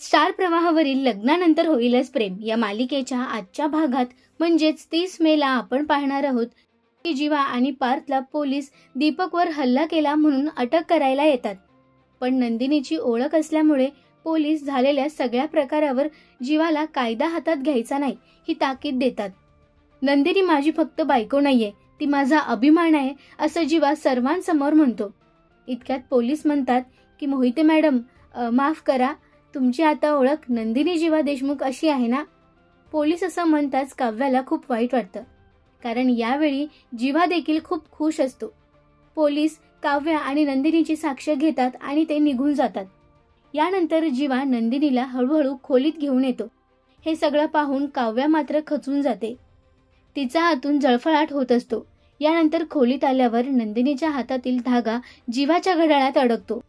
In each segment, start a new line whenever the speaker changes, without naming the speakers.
Star प्रवाहावरील लग्नानंतर होईलच प्रेम. या मालिकेच्या आजच्या भागात म्हणजेच तीस मेला आपण पाहणार आहोत. की जीवा आणि पार्थला पोलीस दीपकवर हल्ला केला म्हणून अटक करायला येतात. पण नंदिनीची ओळख असल्यामुळे पोलीस झालेल्या सगळ्या प्रकारावर जीवाला कायदा हातात घ्यायचा नाही ही ताकीद देतात. नंदिनी माझी फक्त बायको नाहीये ती माझा अभिमान आहे असं जीवा सर्वांसमोर म्हणतो. इतक्यात पोलीस म्हणतात की मोहिते मॅडम माफ करा तुमची आता ओळख नंदिनी जीवा देशमुख अशी आहे ना? पोलीस असं म्हणताच काव्याला खूप वाईट वाटतं. कारण यावेळी जीवा देखील खूप खुश असतो. पोलीस काव्या आणि नंदिनीची साक्ष घेतात आणि ते निघून जातात. यानंतर जीवा नंदिनीला हळूहळू खोलीत घेऊन येतो. हे सगळं पाहून काव्या मात्र खचून जाते. तिचा हातून जळफळाट होत असतो. यानंतर खोलीत आल्यावर नंदिनीच्या हातातील धागा जीवाच्या घड्याळात अडकतो.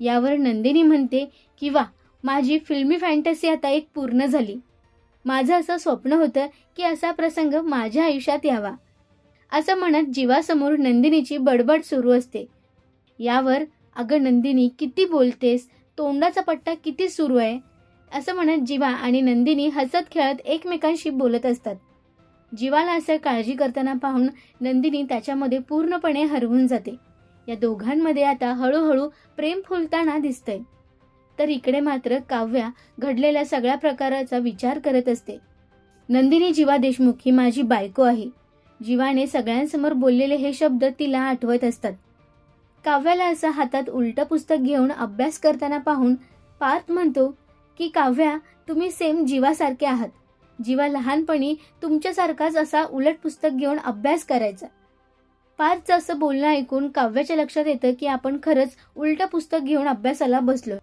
यावर नंदिनी म्हणते की वा माझी फिल्मी फॅन्टसी आता एक पूर्ण झाली. माझं असं स्वप्न होतं की असा प्रसंग माझ्या आयुष्यात यावा. असं म्हणत जीवासमोर नंदिनीची बडबड सुरू असते. यावर अगं नंदिनी किती बोलतेस? तोंडाचा पट्टा किती सुरू आहे? असं म्हणत जीवा आणि नंदिनी हसत खेळत एकमेकांशी बोलत असतात. जीवाला असं काळजी करताना पाहून नंदिनी त्याच्यामध्ये पूर्णपणे हरवून जाते. या दोघांमध्ये आता हळूहळू प्रेम फुलताना दिसतंय. तर इकडे मात्र काव्या घडलेल्या सगळ्या प्रकाराचा विचार करत असते. नंदिनी जीवा देशमुख ही माझी बायको आहे. जीवाने सगळ्यांसमोर बोललेले हे शब्द तिला आठवत असतात. काव्याला असं हातात उलटं पुस्तक घेऊन अभ्यास करताना पाहून पार्थ म्हणतो की काव्या तुम्ही सेम जीवासारखे आहात. जीवा लहानपणी तुमच्यासारखाच असा उलट पुस्तक घेऊन अभ्यास करायचा. पार्थचं असं बोलणं ऐकून काव्याच्या लक्षात येतं की आपण खरंच उलटं पुस्तक घेऊन अभ्यासाला बसलो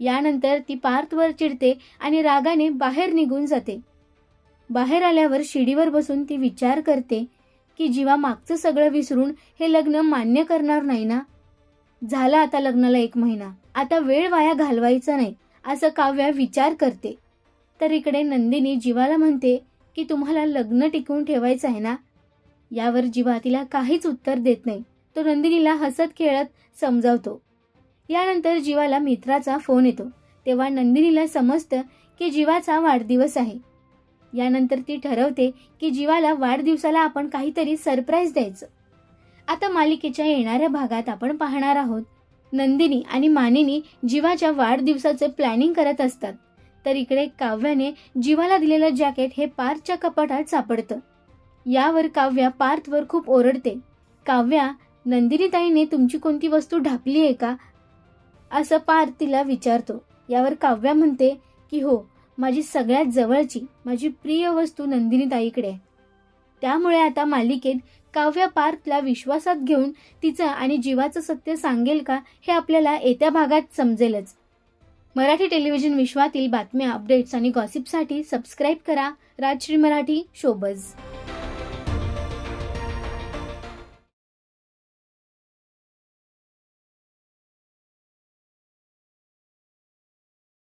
यानंतर ती पार्थवर चिडते आणि रागाने बाहेर निघून जाते. बाहेर आल्यावर शिडीवर बसून ती विचार करते की जीवा मागचं सगळं विसरून हे लग्न मान्य करणार नाही ना? झाला आता लग्नाला एक महिना. आता वेळ वाया घालवायचा नाही असं काव्या विचार करते. तर इकडे नंदिनी जीवाला म्हणते की तुम्हाला लग्न टिकवून ठेवायचं आहे ना? यावर जीवा तिला काहीच उत्तर देत नाही. तो नंदिनीला हसत खेळत समजावतो. यानंतर जीवाला मित्राचा फोन येतो. तेव्हा नंदिनीला समजतं की जीवाचा वाढदिवस आहे. यानंतर ती ठरवते की जीवाला वाढदिवसाला आपण काहीतरी सरप्राईज द्यायचं. आता मालिकेच्या येणाऱ्या भागात आपण पाहणार आहोत. नंदिनी आणि मानिनी जीवाच्या वाढदिवसाचे प्लॅनिंग करत असतात. तर इकडे काव्याने जीवाला दिलेलं जॅकेट हे पार्थच्या कपाटात सापडतं. यावर काव्या पार्थवर खूप ओरडते. काव्या नंदिनीताईने तुमची कोणती वस्तू ढापली आहे का? असं पार तिला विचारतो. यावर काव्या म्हणते की हो माझी सगळ्यात जवळची माझी प्रिय वस्तू नंदिनीताईकडे आहे. त्यामुळे आता मालिकेत काव्या पार्थला विश्वासात घेऊन तिचं आणि जीवाचं सत्य सांगेल का हे आपल्याला येत्या भागात समजेलच. मराठी टेलिव्हिजन विश्वातील बातम्या अपडेट्स आणि गॉसिपसाठी सबस्क्राईब करा. राजश्री मराठी शोबज